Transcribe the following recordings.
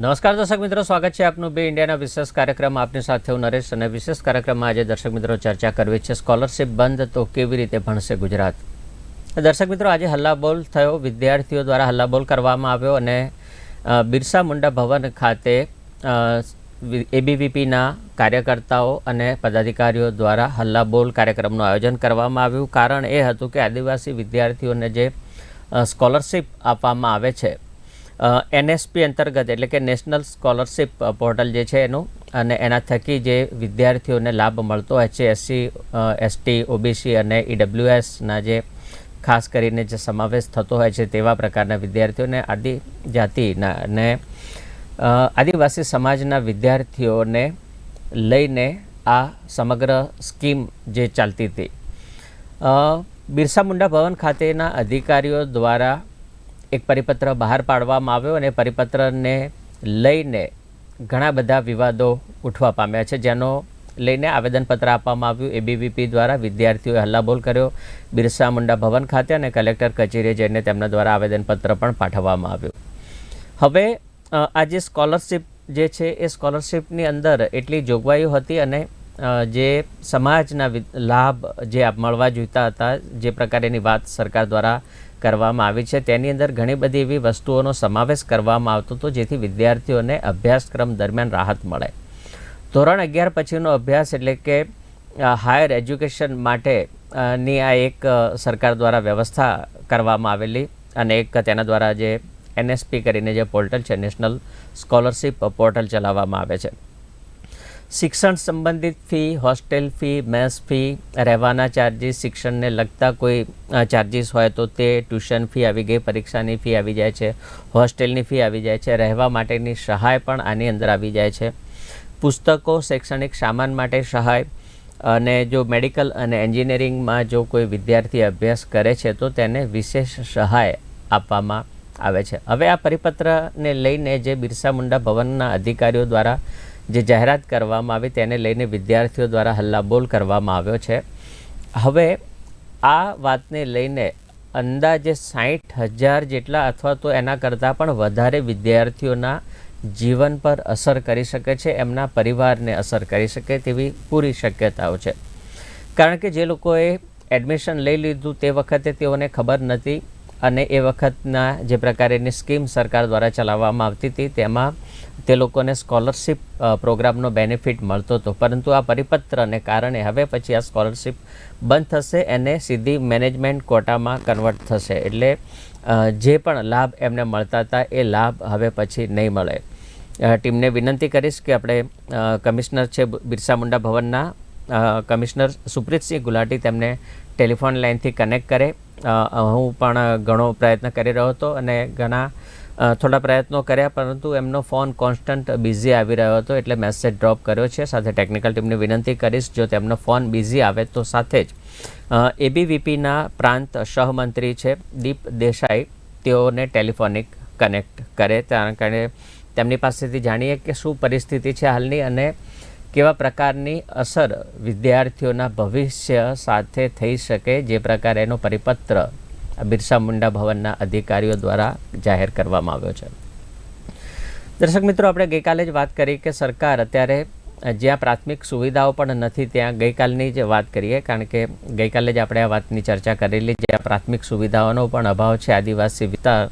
નમસ્કાર દર્શક મિત્રો, સ્વાગત છે આપનું બે ઇન્ડિયાના વિશેષ કાર્યક્રમ. આપની સાથે હું નરેશ અને વિશેષ કાર્યક્રમમાં આજે દર્શક મિત્રો ચર્ચા કરવી છે, સ્કોલરશિપ બંધ તો કેવી રીતે ભણશે ગુજરાત? દર્શક મિત્રો, આજે હલ્લાબોલ થયો. વિદ્યાર્થીઓ દ્વારા હલ્લાબોલ કરવામાં આવ્યો અને બિરસા મુંડા ભવન ખાતે એબીવીપીના કાર્યકર્તાઓ અને પદાધિકારીઓ દ્વારા હલ્લાબોલ કાર્યક્રમનું આયોજન કરવામાં આવ્યું. કારણ એ હતું કે આદિવાસી વિદ્યાર્થીઓને જે સ્કોલરશિપ આપવામાં આવે છે એનએસપી અંતર્ગત એટલે કે નેશનલ સ્કોલરશિપ પોર્ટલ જે છે એનું, અને એના થકી જે વિદ્યાર્થીઓને લાભ મળતો હોય છે, એસસી એસટી, ઓબીસી અને ઈડબ્લ્યુએસના જે ખાસ કરીને જે સમાવેશ થતો હોય છે તેવા પ્રકારના વિદ્યાર્થીઓને આદિજાતિના અને આદિવાસી સમાજના વિદ્યાર્થીઓને લઈને આ સમગ્ર સ્કીમ જે ચાલતી હતી. બિરસા મુંડા ભવન ખાતેના અધિકારીઓ દ્વારા એક પરિપત્ર બહાર પાડવામાં આવ્યો અને પરિપત્રને લઈને ઘણા બધા વિવાદો ઉઠવા પામ્યા છે, જેનો લઈને આવેદનપત્ર આપવામાં આવ્યું. એબીવીપી દ્વારા વિદ્યાર્થીઓએ હલ્લાબોલ કર્યો. બિરસા મુંડા ભવન ખાતે અને કલેક્ટર કચેરીએ જઈને તેમના દ્વારા આવેદનપત્ર પણ પાઠવવામાં આવ્યું. હવે આ જે સ્કોલરશિપ જે છે, એ સ્કોલરશિપની અંદર એટલી જોગવાઈઓ હતી અને જે સમાજના લાભ જે મળવા જોઈતા હતા, જે પ્રકારેની વાત સરકાર દ્વારા કરવામાં આવી છે. તેની અંદર ઘણી બધી એવી વસ્તુઓનો સમાવેશ કરવામાં આવતો હતો, જેથી વિદ્યાર્થીઓને અભ્યાસક્રમ દરમિયાન રાહત મળે. ધોરણ અગિયાર પછીનો અભ્યાસ એટલે કે હાયર એજ્યુકેશન માટે ની આ એક સરકાર દ્વારા વ્યવસ્થા કરવામાં આવેલી અને એક તેના દ્વારા જે એનએસપી કરીને જે પોર્ટલ છે, નેશનલ સ્કોલરશિપ પોર્ટલ ચલાવવામાં આવે છે. શિક્ષણ સંબંધિત fee, hostel fee, mess fee, રહેવાના ચાર્જીસ શિક્ષણને લગતા કોઈ ચાર્જીસ હોય તો તે ટ્યુશન ફી આવી ગઈ, પરીક્ષાની ફી આવી જાય છે, હોસ્ટેલની ફી આવી જાય છે, રહેવા માટેની સહાય પણ આની અંદર આવી જાય છે. પુસ્તકો, શૈક્ષણિક સામાન માટે સહાય અને જો મેડિકલ અને એન્જિનિયરિંગમાં જો કોઈ વિદ્યાર્થી અભ્યાસ કરે છે તો તેને વિશેષ સહાય આપવામાં આવે છે. હવે આ પરિપત્રને લઈને જે બિરસા મુંડા ભવનના અધિકારીઓ દ્વારા જે જાહેરાત કરવામાં આવી તેને લઈને વિદ્યાર્થીઓ દ્વારા હલ્લાબોલ કરવામાં આવ્યો છે. હવે આ વાતને લઈને અંદાજે સાઠ હજાર જેટલા અથવા તો એના કરતાં પણ વધારે વિદ્યાર્થીઓના જીવન પર અસર કરી શકે છે, એમના પરિવારને અસર કરી શકે તેવી પૂરી શક્યતાઓ છે. કારણ કે જે લોકોએ એડમિશન લઈ લીધું તે વખતે તેઓને ખબર નથી અને એ વખતના જે પ્રકારેની સ્કીમ સરકાર દ્વારા ચલાવવામાં આવતી હતી, તેમાં તે લોકોને સ્કોલરશિપ પ્રોગ્રામનો બેનિફિટ મળતો હતો. પરંતુ આ પરિપત્રને કારણે હવે પછી આ સ્કોલરશિપ બંધ થશે એને સીધી મેનેજમેન્ટ કોટામાં કન્વર્ટ થશે. એટલે જે પણ લાભ એમને મળતા હતા, એ લાભ હવે પછી નહીં મળે. ટીમને વિનંતી કરીશ કે આપણે કમિશનર છે બિરસા મુંડા ભવનના કમિશનર સુપ્રીતસિંહ ગુલાટી તેમને ટેલિફોન લાઇનથી કનેક્ટ કરે. હું પણ ઘણો પ્રયત્ન કરી રહ્યો હતો અને ઘણા થોડા પ્રયત્નો કર્યા, પરંતુ એમનો ફોન કોન્સ્ટન્ટ બિઝી આવી રહ્યો હતો એટલે મેસેજ ડ્રોપ કર્યો છે. સાથે ટેકનિકલ ટીમને વિનંતી કરીશ, જો તેમનો ફોન બિઝી આવે તો સાથે જ. એબીવીપીના પ્રાંત સહમંત્રી છે દીપ દેસાઈ, તેઓને ટેલિફોનિક કનેક્ટ કરે. કારણ કે તેમની પાસેથી જાણીએ કે શું પરિસ્થિતિ છે હાલની અને કેવા પ્રકારની અસર વિદ્યાર્થીઓના ભવિષ્ય સાથે થઈ શકે જે પ્રકારે એનો પરિપત્ર બિરસા મુંડા ભવનના અધિકારીઓ દ્વારા જાહેર કરવામાં આવ્યો છે. દર્શક મિત્રો, આપણે ગઈકાલે જ વાત કરી કે સરકાર અત્યારે જ્યાં પ્રાથમિક સુવિધાઓ પણ નથી, ત્યાં ગઈકાલની જ વાત કરીએ, કારણ કે ગઈકાલે જ આપણે આ વાતની ચર્ચા કરેલી, જ્યાં પ્રાથમિક સુવિધાઓનો પણ અભાવ છે. આદિવાસી વિસ્તાર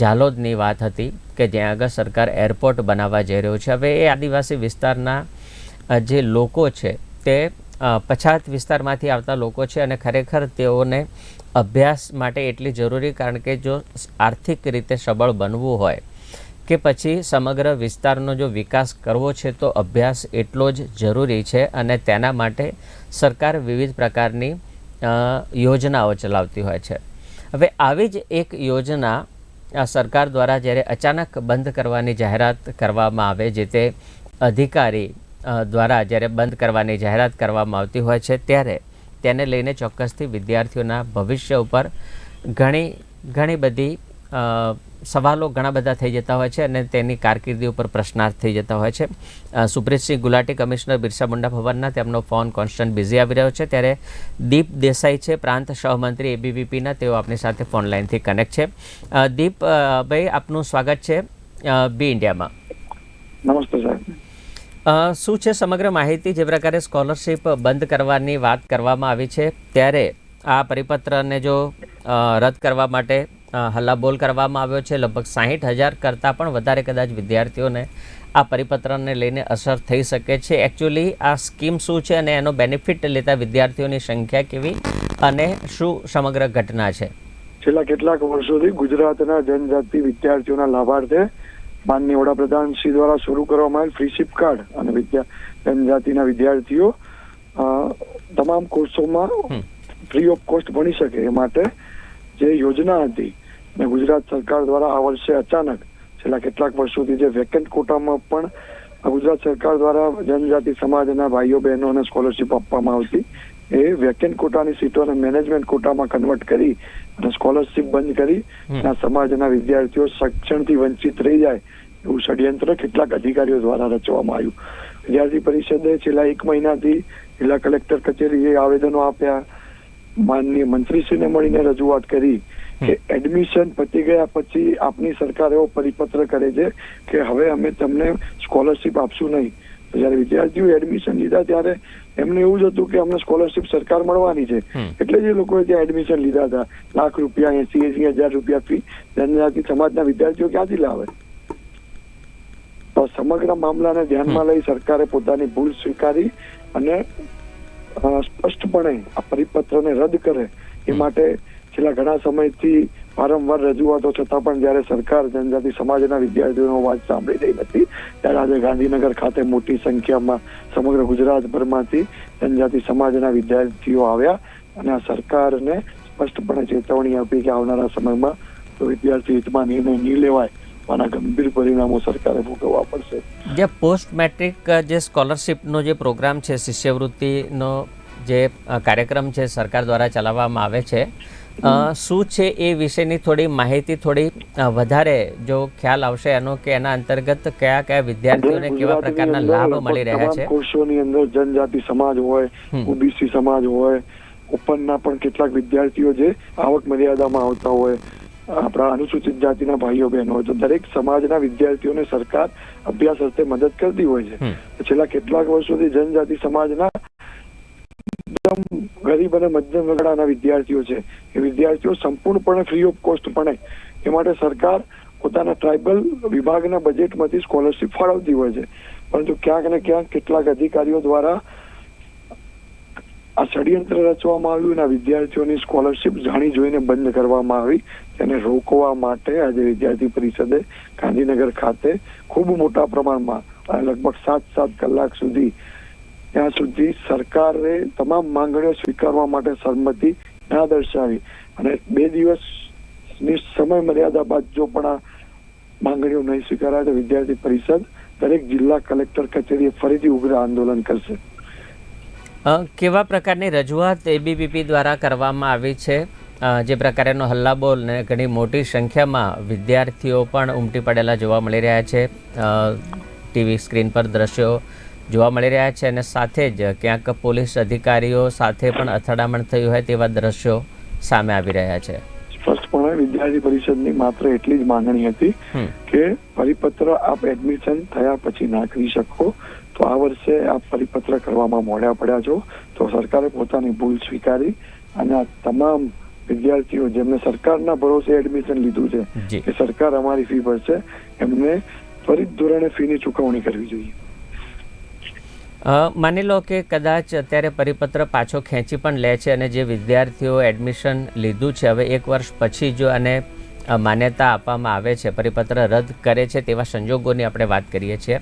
ઝાલોદની વાત હતી કે જ્યાં આગળ સરકાર એરપોર્ટ બનાવવા જઈ રહ્યો છે. હવે એ આદિવાસી વિસ્તારના જે લોકો છે, તે પછાત વિસ્તારમાંથી આવતા લોકો છે અને ખરેખર તેઓને અભ્યાસ માટે એટલી જરૂરી કારણ કે જો આર્થિક રીતે સબળ બનવું હોય કે પછી સમગ્ર વિસ્તારનો જો વિકાસ કરવો છે તો અભ્યાસ એટલો જ જરૂરી છે અને તેના માટે સરકાર વિવિધ પ્રકારની યોજનાઓ ચલાવતી હોય છે. હવે આવી જ એક યોજના સરકાર દ્વારા જ્યારે અચાનક બંધ કરવાની જાહેરાત કરવામાં આવે, જે તે અધિકારી દ્વારા જ્યારે બંધ કરવાની જાહેરાત કરવામાં આવતી હોય છે, ત્યારે તેને લઈને ચોક્કસથી વિદ્યાર્થીઓના ભવિષ્ય ઉપર ઘણી ઘણી બધી સવાલો ઘણા બધા થઈ જતા હોય છે અને તેની કારકિર્દી ઉપર પ્રશ્નાર્થ થઈ જતા હોય છે. સુપ્રીતસિંહ ગુલાટી કમિશનર બિરસા મુંડા ભવનના તેમનો ફોન કોન્સ્ટન્ટ બિઝી આવી રહ્યો છે. ત્યારે દીપ દેસાઈ છે, પ્રાંત સહમંત્રી એબીવીપીના, તેઓ આપણી સાથે ફોન લાઈનથી કનેક્ટ છે. દીપ ભાઈ, આપનું સ્વાગત છે બી ઇન્ડિયામાં. નમસ્તે શું છે સમગ્ર માહિતી જે પ્રકારે સ્કોલરશિપ બંધ કરવાની વાત કરવામાં આવી છે? ત્યારે આ પરિપત્રને જો રદ કરવા માટે હલ્લાબોલ કરવામાં આવ્યો છે, લગભગ સાહીઠ હજાર કરતાં પણ વધારે કદાચ વિદ્યાર્થીઓને આ પરિપત્રને લઈને અસર થઈ શકે છે. એકચ્યુઅલી આ સ્કીમ શું છે અને એનો બેનિફિટ લેતા વિદ્યાર્થીઓની સંખ્યા કેવી અને શું સમગ્ર ઘટના છે? છેલ્લા કેટલાક વર્ષોથી ગુજરાતના જનજાતિ વિદ્યાર્થીઓના લાભાર્થે માનનીય વડાપ્રધાન શ્રી દ્વારા શરૂ કરવામાં આવેલ ફ્રી શિપ કાર્ડ અને વિદ્યા જનજાતિના વિદ્યાર્થીઓ તમામ કોર્સોમાં ફ્રી ઓફ કોસ્ટ ભણી શકે એ માટે જે યોજના હતી ને ગુજરાત સરકાર દ્વારા આ વર્ષે અચાનક છેલ્લા કેટલાક વર્ષોથી જે વેકેન્ટ કોટામાં પણ ગુજરાત સરકાર દ્વારા જનજાતિ સમાજના ભાઈઓ બહેનોને સ્કોલરશિપ આપવામાં આવતી એ વેકેન્ટ કોટાની સીટોને મેનેજમેન્ટ કોટામાં કન્વર્ટ કરી અને સ્કોલરશિપ બંધ કરી. આ સમાજના વિદ્યાર્થીઓ શિક્ષણથી વંચિત રહી જાય એવું ષડયંત્ર કેટલાક અધિકારીઓ દ્વારા રચવામાં આવ્યું. વિદ્યાર્થી પરિષદે છેલ્લા એક મહિનાથી જિલ્લા કલેક્ટર કચેરીએ આવેદનો આપ્યા. માનનીય મંત્રીશ્રીને મળીને રજૂઆત કરી કે એડમિશન પતી ગયા પછી આપની સરકાર એવો પરિપત્ર કરે છે કે હવે અમે તમને સ્કોલરશિપ આપશું નહીં. જયારે વિદ્યાર્થીઓ એડમિશન લીધા ત્યારે એમને એવું જ હતું કે અમને સ્કોલરશિપ સરકાર મળવાની છે. એટલે જ લોકોએ ત્યાં એડમિશન લીધા હતા. લાખ રૂપિયા એસી એસી હજાર રૂપિયા ફી જનજાતિ સમાજના વિદ્યાર્થીઓ ક્યાંથી લાવે? તો સમગ્ર મામલાને ધ્યાનમાં લઈ સરકારે પોતાની ભૂલ સ્વીકારી અને સ્પષ્ટપણે આ પરિપત્રને રદ કરે. એ માટે છેલ્લા ઘણા સમયથી વારંવાર રજૂઆતો છતાં પણ જ્યારે સરકાર જનજાતિ સમાજના વિદ્યાર્થીઓનો અવાજ સાંભળી રહી નથી ત્યારે આજે ગાંધીનગર ખાતે મોટી સંખ્યામાં સમગ્ર ગુજરાતભરમાંથી જનજાતિ સમાજના વિદ્યાર્થીઓ આવ્યા અને આ સરકારને સ્પષ્ટપણે ચેતવણી આપી કે આવનારા સમયમાં વિદ્યાર્થી હિતમાં નિર્ણય નહીં લેવાય, આના ગંભીર પરિણામો સરકારે ભોગવવા પડશે. જે પોસ્ટ મેટ્રિક જે સ્કોલરશિપનો જે પ્રોગ્રામ છે, શિષ્યવૃત્તિનો જે કાર્યક્રમ છે, સરકાર દ્વારા ચલાવવામાં આવે છે શું છે એ વિશેની થોડી માહિતી થોડી વધારે જો ખ્યાલ આવશે એનો કે એના અંતર્ગત કયા કયા વિદ્યાર્થીઓને કેવા પ્રકારના લાભ મળી રહ્યા છે? કોર્સોની અંદર જનજાતિ સમાજ હોય ઓબીસી સમાજ હોય ઉપરના પણ કેટલાક વિદ્યાર્થીઓ જે આવક મર્યાદામાં આવતા હોય આપણા અનુસૂચિત જાતિના ભાઈઓ બહેનો હોય તો દરેક સમાજના વિદ્યાર્થીઓને સરકાર અભ્યાસ અર્થે મદદ કરતી હોય છે. છેલ્લા કેટલાક વર્ષોથી જનજાતિ સમાજના એકદમ ગરીબ અને મધ્યમ વર્ગના વિદ્યાર્થીઓ છે. એ વિદ્યાર્થીઓ સંપૂર્ણપણે ફ્રી ઓફ કોસ્ટ ભણે એ માટે સરકાર પોતાના ટ્રાઇબલ વિભાગના બજેટમાંથી સ્કોલરશીપ ફાળવતી હોય છે. પરંતુ ક્યાંક ને ક્યાંક કેટલાક અધિકારીઓ દ્વારા આ ષડયંત્ર રચવામાં આવ્યું અને વિદ્યાર્થીઓની સ્કોલરશિપ જાણી જોઈને બંધ કરવામાં આવી. તેને રોકવા માટે આજે વિદ્યાર્થી પરિષદે ગાંધીનગર ખાતે ખૂબ મોટા પ્રમાણમાં લગભગ સાત સાત કલાક સુધી ત્યાં સુધી સરકારે તમામ માંગણીઓ સ્વીકારવા માટે સંમતિ ના દર્શાવી. અને બે દિવસની સમય મર્યાદા બાદ જો પણ આ માંગણીઓ નહીં સ્વીકારાય તો વિદ્યાર્થી પરિષદ દરેક જિલ્લા કલેક્ટર કચેરીએ ફરીથી ઉગ્ર આંદોલન કરશે. કેવા પ્રકારની રજૂઆત એબીવીપી દ્વારા કરવામાં આવી છે? જે પ્રકારેનો હલ્લાબોલ ને ઘણી મોટી સંખ્યામાં વિદ્યાર્થીઓ પણ ઉમટી પડેલા જોવા મળી રહ્યા છે. ટીવી સ્ક્રીન પર દ્રશ્યો જોવા મળી રહ્યા છે અને સાથે જ ક્યાંક પોલીસ અધિકારીઓ સાથે પણ અથડામણ થયું હોય તેવા દ્રશ્યો સામે આવી રહ્યા છે. સ્પષ્ટપણે વિદ્યાર્થી પરિષદની માત્ર એટલી જ માંગણી હતી કે પરિપત્ર આપ એડમિશન થયા પછી ના કરી શકો. તો આ વર્ષે આપ પરિપત્ર કરવામાં મોડ્યા પડ્યા છો. તો સરકારે પોતાની ભૂલ સ્વીકારી અને આ તમામ વિદ્યાર્થીઓ જેમને સરકારના ભરોસે એડમિશન લીધું છે કે સરકાર અમારી ફી ભરશે એમને ત્વરિત ધોરણે ફીની ચૂકવણી કરવી જોઈએ. માની લો કે કદાચ અત્યારે પરિપત્ર પાછો ખેંચી પણ લે છે અને જે વિદ્યાર્થીઓ એડમિશન લીધું છે, હવે એક વર્ષ પછી જો આને માન્યતા આપવામાં આવે છે, પરિપત્ર રદ કરે છે તેવા સંજોગોની આપણે વાત કરીએ છીએ.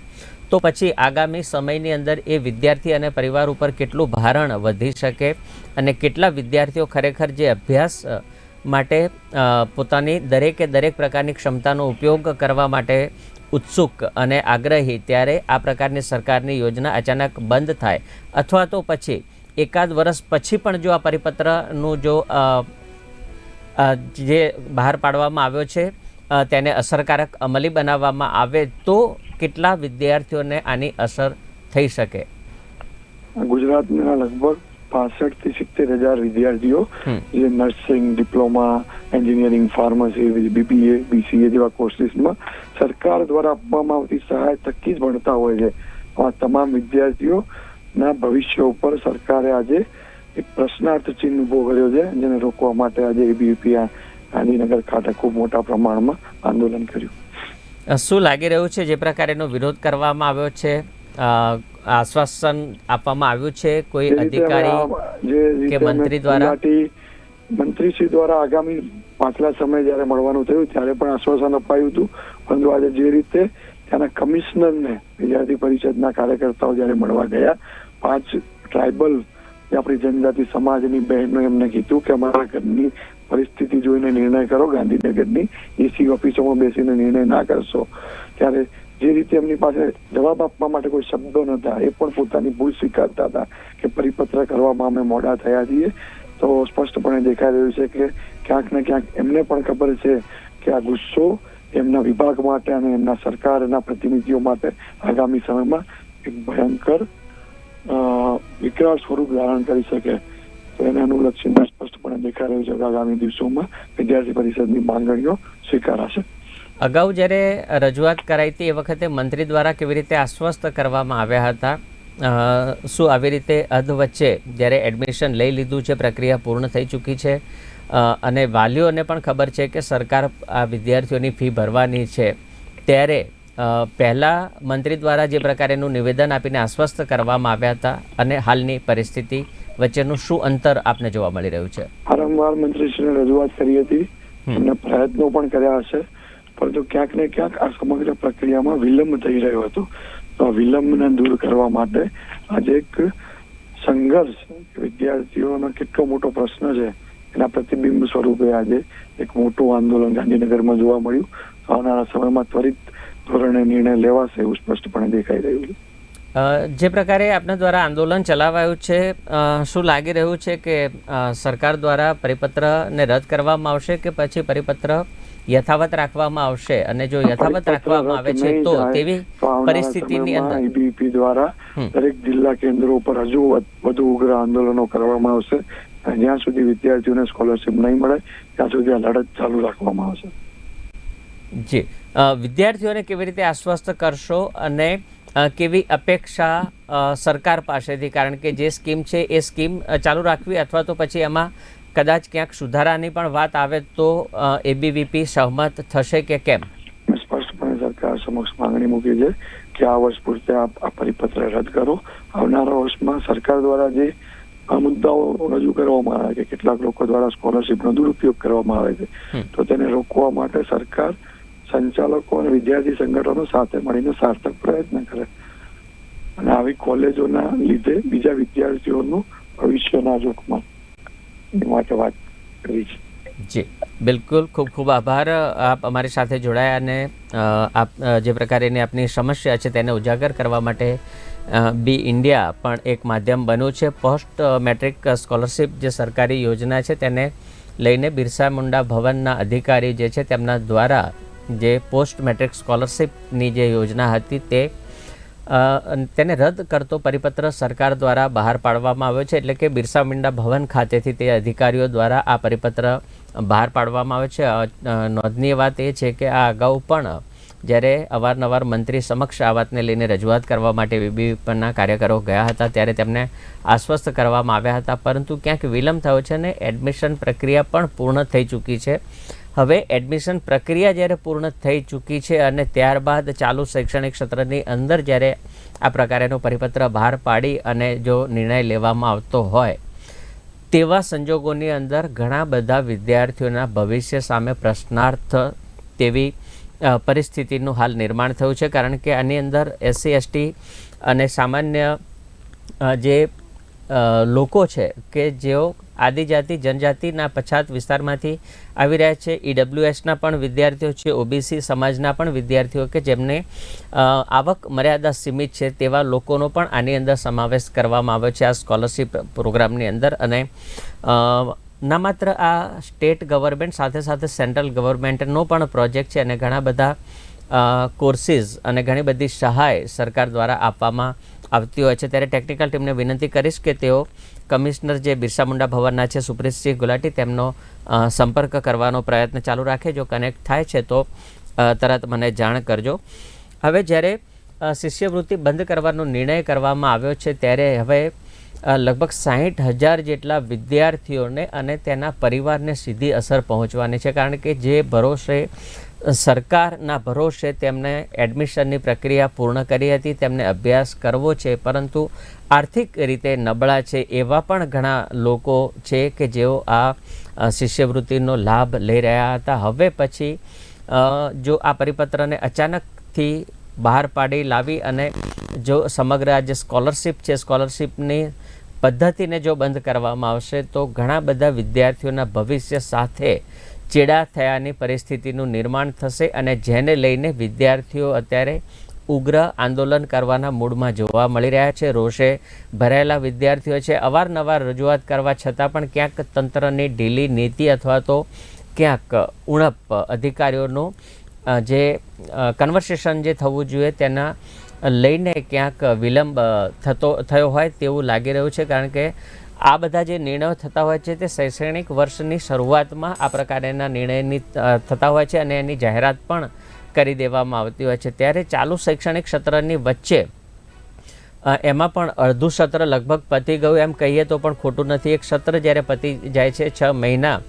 તો પછી આગામી સમયની અંદર એ વિદ્યાર્થી અને પરિવાર ઉપર કેટલું ભારણ વધી શકે અને કેટલા વિદ્યાર્થીઓ ખરેખર જે અભ્યાસ માટે પોતાની દરેકે દરેક પ્રકારની ક્ષમતાનો ઉપયોગ કરવા માટે ઉત્સુક અને આગ્રહી ત્યારે આ પ્રકારની સરકારની યોજના અચાનક બંધ થાય. અથવા તો પછી, એકાદ વર્ષ પછી પણ જો આ પરિપત્રનું જો જે બહાર પાડવામાં આવ્યો છે તેને અસરકારક અમલી બનાવવામાં આવે તો કેટલા વિદ્યાર્થીઓને આની અસર થઈ શકે? ગુજરાતના લગભગ પાસઠથી સિત્તેર હજાર વિદ્યાર્થીઓ જે nursing diploma engineering pharmacy BBA BCA જેવા કોર્સીસમાં સરકાર દ્વારા આપવામાં આવતી સહાય થકી જ ભણતા હોય છે. આ તમામ વિદ્યાર્થીઓના ભવિષ્ય ઉપર સરકારે આજે એક પ્રશ્નાર્થ ચિહ્ન ઊભો કર્યો છે જેને રોકવા માટે આજે એબીવીપી ગાંધીનગર ખાતે ખૂબ મોટા પ્રમાણમાં આંદોલન કર્યું. શું લાગી રહ્યું છે જે પ્રકારેનો વિરોધ કરવામાં આવ્યો છે? આશ્વાસન આપવામાં આવ્યું છે કોઈ અધિકારી કે મંત્રી દ્વારા? મંત્રીશ્રી દ્વારા આગામી પાછલા સમય જ્યારે મળવાનું થયું ત્યારે પણ આશ્વાસન અપાયું હતું પરંતુ આજે જે રીતે ત્યાંના કમિશનરને વિદ્યાર્થી પરિષદના કાર્યકર્તાઓ જ્યારે મળવા ગયા પાંચ ટ્રાઇબલ આપણી જનજાતિ સમાજની બહેનો એમને કીધું કે અમારા ઘરની પરિસ્થિતિ જોઈને નિર્ણય કરો ગાંધીનગરની એસી ઓફિસોમાં બેસીને નિર્ણય ના કરશો ત્યારે જે રીતે એમની પાસે જવાબ આપવા માટે કોઈ શબ્દો નતા એ પણ પોતાની ભૂલ સ્વીકારતા હતા કે પરિપત્ર કરવામાં અમે મોડા થયા છીએ. તો સ્પષ્ટપણે દેખાઈ રહ્યું છે કે ક્યાંક ને ક્યાંક એમને પણ ખબર છે કે આ ગુસ્સો એમના વિભાગ માટે અને એમના સરકારના પ્રતિનિધિઓ માટે આગામી સમયમાં એક ભયંકર વિકરાળ સ્વરૂપ ધારણ કરી શકે. તો એને અનુલક્ષીને સ્પષ્ટપણે દેખાઈ રહ્યું છે આગામી દિવસોમાં વિદ્યાર્થી પરિષદની માંગણીઓ સ્વીકારાશે. અગાઉ જ્યારે રજૂઆત કરાઈ હતી એ વખતે મંત્રી દ્વારા કેવી રીતે આશ્વસ્ત કરવામાં આવ્યા હતા? શું આવી રીતે અધ વચ્ચે જ્યારે એડમિશન લઈ લીધું છે પ્રક્રિયા પૂર્ણ થઈ ચૂકી છે? અને વાલીઓને પણ ખબર છે કે સરકાર આ વિદ્યાર્થીઓની ફી ભરવાની છે. ત્યારે પહેલાં મંત્રી દ્વારા જે પ્રકારેનું નિવેદન આપીને આશ્વસ્ત કરવામાં આવ્યા હતા અને હાલની પરિસ્થિતિ વચ્ચેનું શું અંતર આપને જોવા મળી રહ્યું છે? વારંવાર મંત્રીશ્રીને રજૂઆત કરી હતી અને પ્રયત્નો પણ કર્યા હશે. પરંતુ ક્યાંક ને ક્યાંક આ સમગ્ર પ્રક્રિયામાં વિલંબ થઈ રહ્યો હતો. તો આ વિલંબને દૂર કરવા માટે આજે એક સંઘર્ષ વિદ્યાર્થીઓનો કેટલો મોટો પ્રશ્ન છે. એના પ્રતિબિંબ સ્વરૂપે આજે એક મોટું આંદોલન ગાંધીનગરમાં જોવા મળ્યું. આવનારા સમયમાં ત્વરિત ધોરણે નિર્ણય લેવાશે એવું સ્પષ્ટપણે દેખાઈ રહ્યું છે. જે પ્રકારે આપના દ્વારા આંદોલન ચલાવાયું છે શું લાગી રહ્યું છે કે સરકાર દ્વારા પરિપત્રને રદ કરવામાં આવશે કે પછી પરિપત્ર યથાવત રાખવામાં આવશે અને જો યથાવત રાખવામાં આવે છે તો તેવી પરિસ્થિતિની અંદર EBP દ્વારા દરેક જિલ્લા કેન્દ્રો ઉપર હજુ વધુ ઉગ્ર આંદોલનો કરવામાં આવશે જ્યાં સુધી વિદ્યાર્થીઓને સ્કોલરશિપ નહીં મળે ત્યાં સુધી આ લડત ચાલુ રાખવામાં આવશે. જી. વિદ્યાર્થીઓને કેવી રીતે આશ્વસ્ત કરશો અને કેવી અપેક્ષા સરકાર પાસેથી? કારણ કે જે સ્કીમ છે એ સ્કીમ ચાલુ રાખવી અથવા તો પછી એમાં કદાચ ક્યાંક સુધારાની પણ વાત આવે તો એબીવીપી સહમત થશે કે કેમ? સ્પષ્ટપણે સરકાર સમક્ષ માંગણી મૂકી છે કે આ વર્ષ પૂરતે આ પરિપત્ર રદ કરો. આવનારા વર્ષમાં સરકાર દ્વારા જે આ મુદ્દાઓ રજૂ કરવામાં આવે છે કેટલાક લોકો દ્વારા સ્કોલરશીપનો દુરુપયોગ કરવામાં આવે છે તો તેને રોકવા માટે સરકાર સંચાલકો અને વિદ્યાર્થી સંગઠનો સાથે મળીને સાર્થક પ્રયત્ન કરે. અને આવી કોલેજોના લીધે બીજા વિદ્યાર્થીઓનું ભવિષ્યના જોખમાં જી, બિલકુલ. ખૂબ ખૂબ આભાર. આપ અમારી સાથે જોડાયા અને આપ જે પ્રકારેની આપની સમસ્યા છે તેને ઉજાગર કરવા માટે બી ઇન્ડિયા પણ એક માધ્યમ બન્યું છે. પોસ્ટ મેટ્રિક સ્કોલરશિપ જે સરકારી યોજના છે તેને લઈને બિરસા મુંડા ભવનના અધિકારી જે છે તેમના દ્વારા જે પોસ્ટ મેટ્રિક સ્કોલરશિપની જે યોજના હતી તે તેને રદ કરતો પરિપત્ર સરકાર દ્વારા બહાર પાડવામાં આવ્યો છે, એટલે કે બિરસા મુંડા ભવન ખાતેથી તે અધિકારીઓ દ્વારા આ પરિપત્ર બહાર પાડવામાં આવ્યો છે. નોંધનીય વાત એ છે કે આ અગાઉ પણ જ્યારે અવારનવાર મંત્રી સમક્ષ આ વાતને લઈને રજૂઆત કરવા માટે વીબીપીના કાર્યકરો ગયા હતા, ત્યારે તેમને આશ્વસ્ત કરવામાં આવ્યા હતા. પરંતુ ક્યાંક વિલંબ થયો છે અને એડમિશન પ્રક્રિયા પણ પૂર્ણ થઈ ચૂકી છે. હવે એડમિશન પ્રક્રિયા જ્યારે પૂર્ણ થઈ ચૂકી છે અને ત્યારબાદ ચાલુ શૈક્ષણિક ક્ષેત્રની અંદર જ્યારે આ પ્રકારેનો પરિપત્ર બહાર પાડી અને જો નિર્ણય લેવામાં આવતો હોય, તેવા સંજોગોની અંદર ઘણા બધા વિદ્યાર્થીઓના ભવિષ્ય સામે પ્રશ્નાર્થ તેવી પરિસ્થિતિનું હાલ નિર્માણ થયું છે. કારણ કે આની અંદર એસસી, એસટી અને સામાન્ય જે લોકો છે કે જેઓ આદિજાતિ, જનજાતિના પછાત વિસ્તારમાંથી આવી રહ્યા છે. ઈડબ્લ્યુએસના પણ વિદ્યાર્થીઓ છે ઓબીસી સમાજના પણ વિદ્યાર્થીઓ કે જેમને આવક મર્યાદા સીમિત છે તેવા લોકોનો પણ આની અંદર સમાવેશ કરવામાં આવ્યો છે આ સ્કોલરશિપ પ્રોગ્રામની અંદર અને ના માત્ર આ સ્ટેટ ગવર્મેન્ટ સાથે સાથે સેન્ટ્રલ ગવર્મેન્ટનો પણ પ્રોજેક્ટ છે અને ઘણા બધા કોર્સિસ અને ઘણી બધી સહાય સરકાર દ્વારા આપવામાં આવતી હોય છે. ત્યારે ટેકનિકલ ટીમને વિનંતી કરીશ કે તેઓ કમિશનર જે બિરસા મુંડા ભવનના છે, સુપ્રીતસિંહ ગુલાટી, તેમનો સંપર્ક કરવાનો પ્રયત્ન ચાલુ રાખે. જો કનેક્ટ થાય છે તો તરત મને જાણ કરજો. હવે જ્યારે શિષ્યવૃત્તિ બંધ કરવાનો નિર્ણય કરવામાં આવ્યો છે, ત્યારે હવે લગભગ સાહીઠ હજાર જેટલા વિદ્યાર્થીઓને અને તેના પરિવારને સીધી અસર પહોંચવાની છે. કારણ કે જે ભરોસે સરકારના ભરોસે તેમને એડમિશનની પ્રક્રિયા પૂર્ણ કરી હતી, તેમને અભ્યાસ કરવો છે, પરંતુ આર્થિક રીતે નબળા છે એવા પણ ઘણા લોકો છે કે જેઓ આ શિષ્યવૃત્તિનો લાભ લઈ રહ્યા હતા. હવે પછી જો આ પરિપત્રને અચાનકથી બહાર પાડી લાવી અને જો સમગ્ર આ જે સ્કોલરશિપ છે, સ્કોલરશિપની પદ્ધતિને જો બંધ કરવામાં આવશે, તો ઘણા બધા વિદ્યાર્થીઓના ભવિષ્ય સાથે ચેડા થયાની પરિસ્થિતિનું નિર્માણ થશે અને જેને લઈને વિદ્યાર્થીઓ અત્યારે ઉગ્ર આંદોલન કરવાના મૂડમાં જોવા મળી રહ્યા છે. રોષે ભરાયેલા વિદ્યાર્થીઓ છે. અવારનવાર રજૂઆત કરવા છતાં પણ ક્યાંક તંત્રની ઢીલી નીતિ અથવા તો ક્યાંક ઉણપ અધિકારીઓનું જે કન્વર્સેશન જે થવું જોઈએ તેના લઈને ક્યાંક વિલંબ થતો, થયો હોય તેવું લાગી રહ્યું છે. કારણ કે આ બધા જે નિર્ણયો થતા હોય છે તે શૈક્ષણિક વર્ષની શરૂઆતમાં આ પ્રકારના નિર્ણયની થતા હોય છે અને એની જાહેરાત પણ કરી દેવામાં આવતી હોય છે. ત્યારે ચાલુ શૈક્ષણિક સત્રની વચ્ચે એમાં પણ અડધું સત્ર લગભગ પતી ગયું. એમ કહીએ તો પણ ખોટું નથી. એક સત્ર જ્યારે પતી જાય છે છ મહિના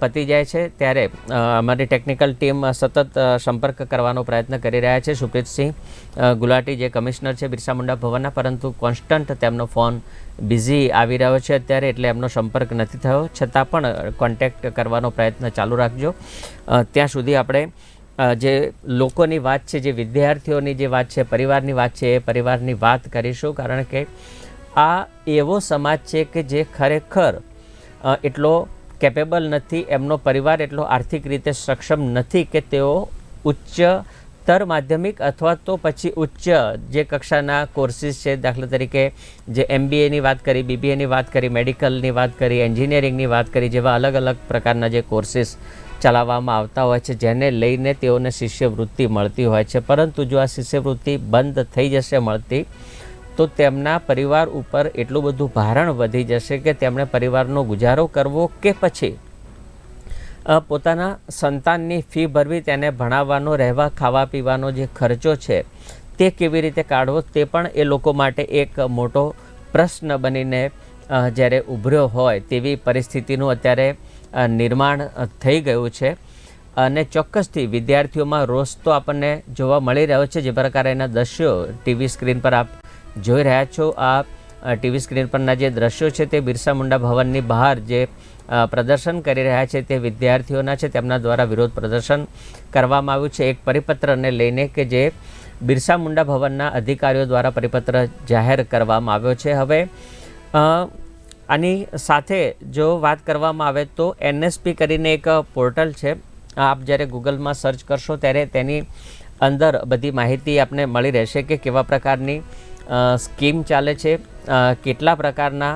પતી જાય છે ત્યારે અમારી ટેકનિકલ ટીમ સતત સંપર્ક કરવાનો પ્રયત્ન કરી રહ્યા છે. સુપ્રીતસિંહ ગુલાટી જે કમિશનર છે બિરસા મુંડા ભવનના, પરંતુ કોન્સ્ટન્ટ તેમનો ફોન બિઝી આવી રહ્યો છે અત્યારે, એટલે એમનો સંપર્ક નથી થયો. છતાં પણ કોન્ટેક્ટ કરવાનો પ્રયત્ન ચાલુ રાખજો. ત્યાં સુધી આપણે જે લોકોની વાત છે, જે વિદ્યાર્થીઓની જે વાત છે, પરિવારની વાત છે, એ પરિવારની વાત કરીશું. કારણ કે આ એવો સમાજ છે કે જે ખરેખર એટલો કેપેબલ નથી, એમનો પરિવાર એટલો આર્થિક રીતે સક્ષમ નથી કે તેઓ ઉચ્ચતર માધ્યમિક અથવા તો પછી ઉચ્ચ જે કક્ષાના કોર્સિસ છે, દાખલા તરીકે જે એમબીએની વાત કરી બીબીએની વાત કરી મેડિકલની વાત કરી એન્જિનિયરિંગની વાત કરી, જેવા અલગ અલગ પ્રકારના જે કોર્સિસ ચલાવવામાં આવતા હોય છે, જેને લઈને તેઓને શિષ્યવૃત્તિ મળતી હોય છે. પરંતુ જો આ શિષ્યવૃત્તિ બંધ થઈ જશે, મળતી તો તેમના પરિવાર ઉપર એટલું બધું ભારણ વધી જશે કે તેમણે પરિવારનો ગુજારો કરવો કે પછી? પોતાના સંતાનની ફી ભરવી તેને ભણાવવાનો, રહેવા ખાવા પીવાનો જે ખર્ચો છે, તે કેવી રીતે કાઢવો, તે પણ એ લોકો માટે એક મોટો પ્રશ્ન બનીને જ્યારે ઉભર્યો હોય તેવી પરિસ્થિતિનું અત્યારે નિર્માણ થઈ ગયું છે. અને ચોક્કસથી વિદ્યાર્થીઓમાં રોષ તો આપણને જોવા મળી રહ્યો છે. જે પ્રકારે એના દ્રશ્યો ટીવી સ્ક્રીન પર આપ જોઈ રહ્યા છો આ ટીવી સ્ક્રીન પરના જે દ્રશ્યો છે તે બિરસા મુંડા ભવનની બહાર જે પ્રદર્શન કરી રહ્યા છે તે વિદ્યાર્થીઓના છે તેમના દ્વારા વિરોધ પ્રદર્શન કરવામાં આવ્યું છે. એક પરિપત્રને લઈને કે જે બિરસા મુંડા ભવનના અધિકારીઓ દ્વારા પરિપત્ર જાહેર કરવામાં આવ્યો છે. હવે આની સાથે જો વાત કરવામાં આવે તો એનએસપી કરીને એક પોર્ટલ છે. આપ જ્યારે ગૂગલમાં સર્ચ કરશો ત્યારે તેની અંદર બધી માહિતી આપને મળી રહેશે કે કેવા પ્રકારની સ્કીમ ચાલે છે. કેટલા પ્રકારના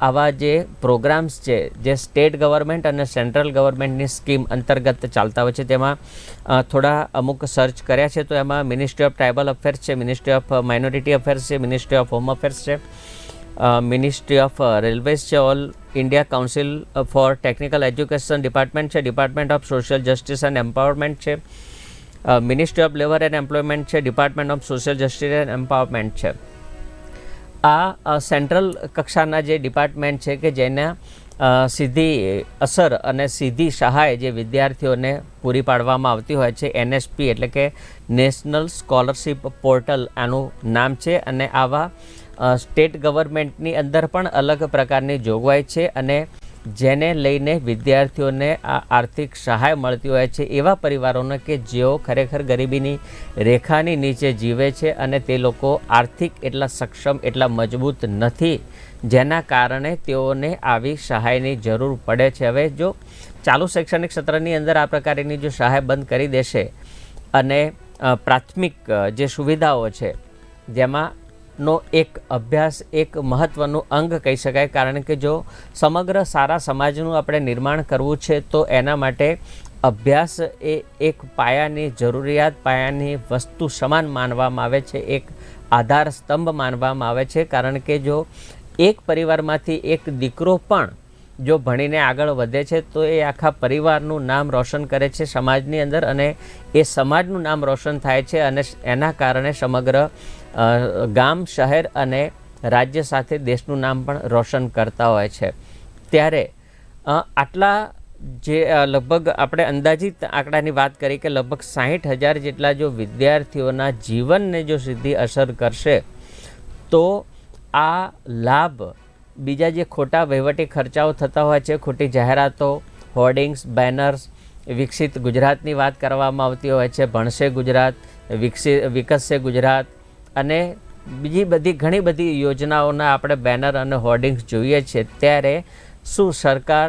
આવા જે પ્રોગ્રામ્સ છે, જે સ્ટેટ ગવર્મેન્ટ અને સેન્ટ્રલ ગવર્મેન્ટની સ્કીમ અંતર્ગત ચાલતા હોય છે, તેમાં થોડા અમુક સર્ચ કર્યા છે, તો એમાં મિનિસ્ટ્રી ઓફ ટ્રાઇબલ અફેર્સ છે મિનિસ્ટ્રી ઓફ માઇનોરિટી અફેર્સ છે મિનિસ્ટ્રી ઓફ હોમ અફેર્સ છે મિનિસ્ટ્રી ઓફ રેલવેઝ છે all India council for technical education department છે department of social justice and empowerment છે ministry of labour and employment છે department of social justice and empowerment છે. આ central કક્ષાના જે department છે કે જેના સીધી અસર અને સીધી સહાય જે વિદ્યાર્થીઓને પૂરી પાડવામાં આવતી હોય છે એનએસપી એટલે કે નેશનલ સ્કોલરશિપ પોર્ટલ આનું નામ છે અને આવા સ્ટેટ ગવર્મેન્ટની અંદર પણ અલગ પ્રકારની જોગવાઈ છે અને જેને લઈને વિદ્યાર્થીઓને આ આર્થિક સહાય મળતી હોય છે, એવા પરિવારોને કે જેઓ ખરેખર ગરીબીની રેખાની નીચે જીવે છે અને તે લોકો આર્થિક એટલા સક્ષમ, એટલા મજબૂત નથી, જેના કારણે તેઓને આવી સહાયની જરૂર પડે છે. હવે જો ચાલુ શૈક્ષણિક સત્રની અંદર આ પ્રકારની જો સહાય બંધ કરી દેશે અને પ્રાથમિક જે સુવિધાઓ છે, જેમાં નો એક અભ્યાસ, એક મહત્ત્વનું અંગ કહી શકાય. કારણ કે જો સમગ્ર સારા સમાજનું આપણે નિર્માણ કરવું છે, તો એના માટે અભ્યાસ એ એક પાયાની જરૂરિયાત, પાયાની વસ્તુ સમાન માનવામાં આવે છે, એક આધાર સ્તંભ માનવામાં આવે છે. કારણ કે જો એક પરિવારમાંથી એક દીકરો પણ જો ભણીને આગળ વધે છે, તો એ આખા પરિવારનું નામ રોશન કરે છે સમાજની અંદર અને એ સમાજનું નામ રોશન થાય છે અને એના કારણે સમગ્ર ગામ, શહેર અને રાજ્ય સાથે દેશનું નામ પણ રોશન કરતા હોય છે. ત્યારે આટલા જે લગભગ આપણે અંદાજિત આંકડાની વાત કરી કે લગભગ સાહીઠ હજાર જેટલા જો વિદ્યાર્થીઓના જીવનને જો સીધી અસર કરશે, તો આ લાભ બીજા જે ખોટા વહીવટી ખર્ચાઓ થતા હોય છે, ખોટી જાહેરાતો, હોર્ડિંગ્સ, બેનર્સ, વિકસિત ગુજરાતની વાત કરવામાં આવતી હોય છે, ભણશે ગુજરાત વિકસિત વિકસશે ગુજરાત અને બીજી બધી ઘણી બધી યોજનાઓના આપણે બેનર અને હોર્ડિંગ્સ જોઈએ છીએ ત્યારે શું સરકાર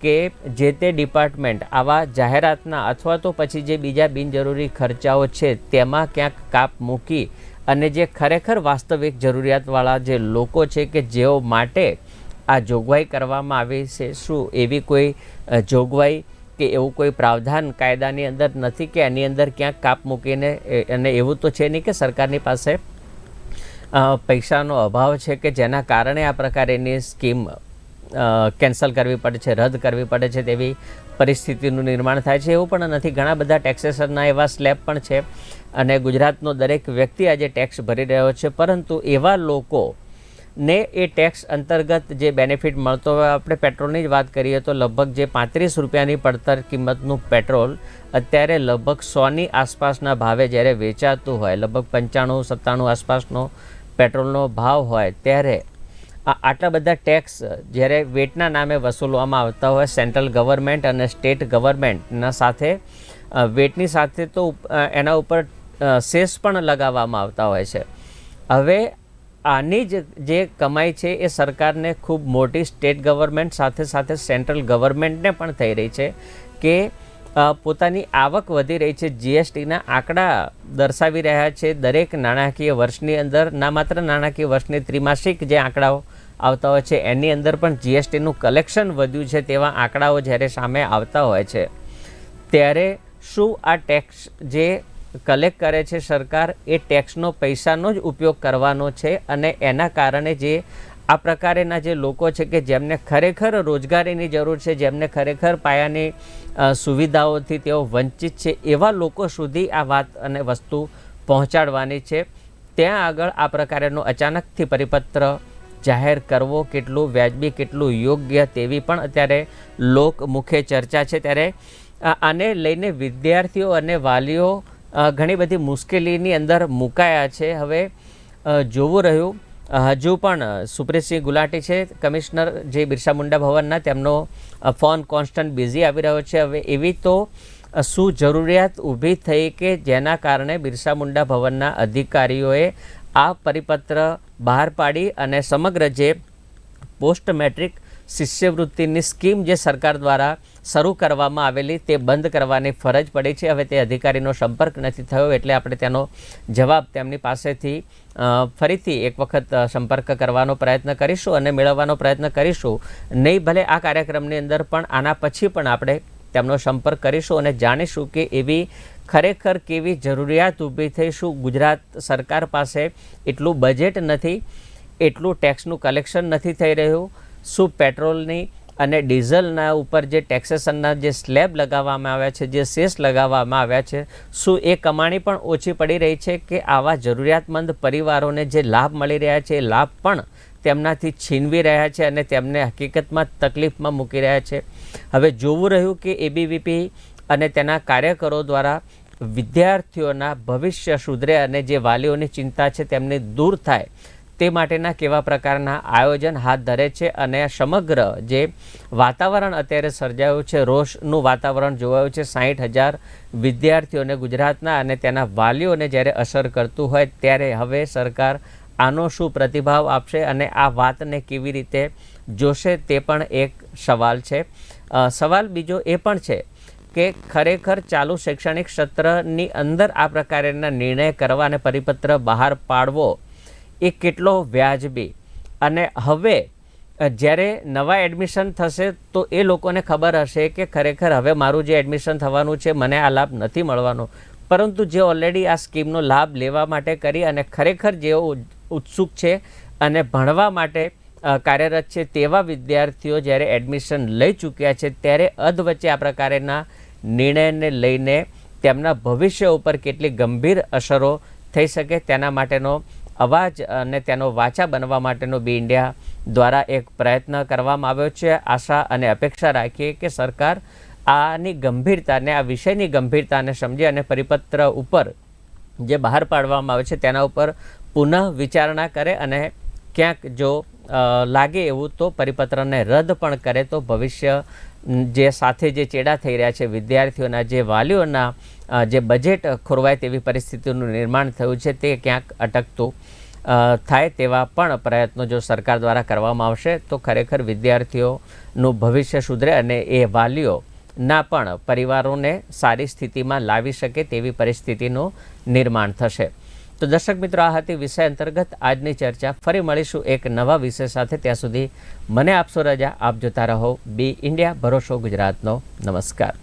કે જે તે ડિપાર્ટમેન્ટ આવા જાહેરાતના અથવા તો પછી જે બીજા બિનજરૂરી ખર્ચાઓ છે તેમાં ક્યાંક કાપ મૂકી અને જે ખરેખર વાસ્તવિક જરૂરિયાતવાળા જે લોકો છે કે જેઓ માટે આ જોગવાઈ કરવામાં આવી છે, શું એવી કોઈ જોગવાઈ કે એવું કોઈ પ્રાવધાન કાયદાની અંદર નથી કે એની અંદર ક્યાંક કાપ મૂકીને અને એવું તો છે નહીં કે સરકારની પાસે પૈસાનો અભાવ છે કે જેના કારણે આ પ્રકારેની સ્કીમ કેન્સલ કરવી પડે છે, રદ કરવી પડે છે તેવી પરિસ્થિતિનું નિર્માણ થાય છે એવું પણ નથી. ઘણા બધા ટેક્સેશનના એવા સ્લેબ પણ છે અને ગુજરાતનો દરેક વ્યક્તિ આજે ટેક્સ ભરી રહ્યો છે. પરંતુ એવા લોકો ને એ ટેક્સ અંતર્ગત જે બેનિફિટ મળતો હોય, આપણે પેટ્રોલની જ વાત કરીએ તો લગભગ જે પાંત્રીસ રૂપિયાની પડતર કિંમતનું પેટ્રોલ અત્યારે લગભગ સોની આસપાસના ભાવે જ્યારે વેચાતું હોય, લગભગ પંચાણું, સત્તાણું આસપાસનો પેટ્રોલનો ભાવ હોય, ત્યારે આટલા બધા ટેક્સ જ્યારે વેટના નામે વસૂલવામાં આવતા હોય સેન્ટ્રલ ગવર્મેન્ટ અને સ્ટેટ ગવર્મેન્ટના સાથે વેટની સાથે તો એના ઉપર સેસ પણ લગાવવામાં આવતા હોય છે. હવે આની જ જે કમાઈ છે એ સરકારને ખૂબ મોટી સ્ટેટ ગવર્મેન્ટ સાથે સાથે સેન્ટ્રલ ગવર્મેન્ટને પણ થઈ રહી છે કે પોતાની આવક વધી રહી છે, જીએસટીના આંકડા દર્શાવી રહ્યા છે. દરેક નાણાકીય વર્ષની અંદર, ના માત્ર નાણાકીય વર્ષની, ત્રિમાસિક જે આંકડાઓ આવતા હોય છે, એની અંદર પણ જીએસટીનું કલેક્શન વધ્યું છે તેવા આંકડાઓ જ્યારે સામે આવતા હોય છે. ત્યારે શું આ ટેક્સ જે કલેક્ટ કરે છે સરકાર એ ટેક્સનો પૈસાનો જ ઉપયોગ કરવાનો છે અને એના કારણે જે આ પ્રકારેના જે લોકો છે કે જેમને ખરેખર રોજગારીની જરૂર છે, જેમને ખરેખર પાયાની સુવિધાઓથી તેઓ વંચિત છે, એવા લોકો સુધી આ વાત અને વસ્તુ પહોંચાડવાની છે. ત્યાં આગળ આ પ્રકારેનો અચાનકથી પરિપત્ર જાહેર કરવો કેટલું વ્યાજબી, કેટલું યોગ્ય તેવી પણ અત્યારે લોક મુખે ચર્ચા છે. ત્યારે આને લઈને વિદ્યાર્થીઓ અને વાલીઓ ઘણી બધી મુશ્કેલીની અંદર મુકાયા છે. હવે જોવું રહ્યું. હજુ પણ સુપ્રીતસિંહ ગુલાટી છે. કમિશનર જે બિરસા મુંડા ભવનના, તેમનો ફોન કોન્સ્ટન્ટ બિઝી આવી રહ્યો છે. હવે એવી તો શું જરૂરિયાત ઊભી થઈ કે જેના કારણે બિરસા મુંડા ભવનના અધિકારીઓએ આ પરિપત્ર બહાર પાડી અને સમગ્ર જે પોસ્ટ મેટ્રિક શિષ્યવૃત્તિની સ્કીમ જે સરકાર દ્વારા શરૂ કરવામાં આવેલી તે બંધ કરવાની ફરજ પડી છે. હવે તે અધિકારીનો સંપર્ક નથી થયો એટલે આપણે તેનો જવાબ તેમની પાસેથી ફરીથી એક વખત સંપર્ક કરવાનો પ્રયત્ન કરીશું અને મેળવવાનો પ્રયત્ન કરીશું. નહીં ભલે આ કાર્યક્રમની અંદર પણ આના પછી પણ આપણે તેમનો સંપર્ક કરીશું અને જાણીશું કે એવી ખરેખર કેવી જરૂરિયાત ઊભી થઈ શું ગુજરાત સરકાર પાસે એટલું બજેટ નથી, એટલું ટેક્સનું કલેક્શન નથી થઈ રહ્યું શું પેટ્રોલની અને ડીઝલના ઉપર જે ટેક્સેશનના જે સ્લેબ લગાવવામાં આવ્યા છે, જે સેસ લગાવવામાં આવ્યા છે, શું એ કમાણી પણ ઓછી પડી રહી છે કે આવા જરૂરિયાતમંદ પરિવારોને જે લાભ મળી રહ્યા છે, એ લાભ પણ તેમનાથી છીનવી રહ્યા છે અને તેમને હકીકતમાં તકલીફમાં મૂકી રહ્યા છે? હવે જોવું રહ્યું કે એબીવીપી અને તેના કાર્યકરો દ્વારા વિદ્યાર્થીઓના ભવિષ્ય સુધરે અને જે વાલીઓની ચિંતા છે, તેમને દૂર થાય તે માટેના કેવા પ્રકારના આયોજન હાથ ધરે છે અને સમગ્ર જે વાતાવરણ અત્યારે સર્જાયું છે, રોષનું વાતાવરણ જોવાયું છે, સાહીઠ હજાર વિદ્યાર્થીઓને ગુજરાતના અને તેના વાલીઓને જ્યારે અસર કરતું હોય ત્યારે હવે સરકાર આનો શું પ્રતિભાવ આપશે અને આ વાતને કેવી રીતે જોશે તે પણ એક સવાલ છે. સવાલ બીજો એ પણ છે કે ખરેખર ચાલુ શૈક્ષણિક સત્રની અંદર આ પ્રકારના નિર્ણય કરવા અને પરિપત્ર બહાર પાડવો એ કેટલો વ્યાજબી અને હવે જ્યારે નવા એડમિશન થશે તો એ લોકોને ખબર હશે કે ખરેખર હવે મારું જે એડમિશન થવાનું છે, મને આ લાભ નથી મળવાનો. પરંતુ જે ઓલરેડી આ સ્કીમનો લાભ લેવા માટે કરી અને ખરેખર જેઓ ઉત્સુક છે અને ભણવા માટે કાર્યરત છે તેવા વિદ્યાર્થીઓ જ્યારે એડમિશન લઈ ચૂક્યા છે, ત્યારે અધવચ્ચે આ પ્રકારના નિર્ણયને લઈને તેમના ભવિષ્ય ઉપર કેટલી ગંભીર અસરો થઈ શકે તેના માટેનો અવાજ અને તેનો વાચા બનવા માટેનો બી ઇન્ડિયા દ્વારા એક પ્રયત્ન કરવામાં આવ્યો છે. આશા અને અપેક્ષા રાખીએ કે સરકાર આની ગંભીરતાને, આ વિષયની ગંભીરતાને સમજે અને પરિપત્ર ઉપર જે બહાર પાડવામાં આવે છે તેના ઉપર પુનઃ વિચારણા કરે અને ક્યાંક જો લાગે એવું તો પરિપત્રને રદ પણ કરે તો ભવિષ્ય જે સાથે જે ચેડા થઈ રહ્યા છે વિદ્યાર્થીઓના, જે વાલીઓના જે બજેટ ખોરવાય તેવી પરિસ્થિતિનું નિર્માણ થયું છે તે ક્યાંક અટકતું. થાય તેવા પણ પ્રયત્નો જો સરકાર દ્વારા કરવામાં આવશે, તો ખરેખર વિદ્યાર્થીઓનું ભવિષ્ય સુધરે અને એ વાલીઓ ના પણ પરિવારોને સારી સ્થિતિમાં લાવી શકે તેવી પરિસ્થિતિનું નિર્માણ થશે. તો દર્શક મિત્રો, આ હતી વિષય અંતર્ગત આજની ચર્ચા. ફરી મળીશું એક નવા વિષય સાથે. ત્યાં સુધી મને આપશો રજા. આપ જોતા રહો. Be India. ભરોસો ગુજરાતનો. નમસ્કાર.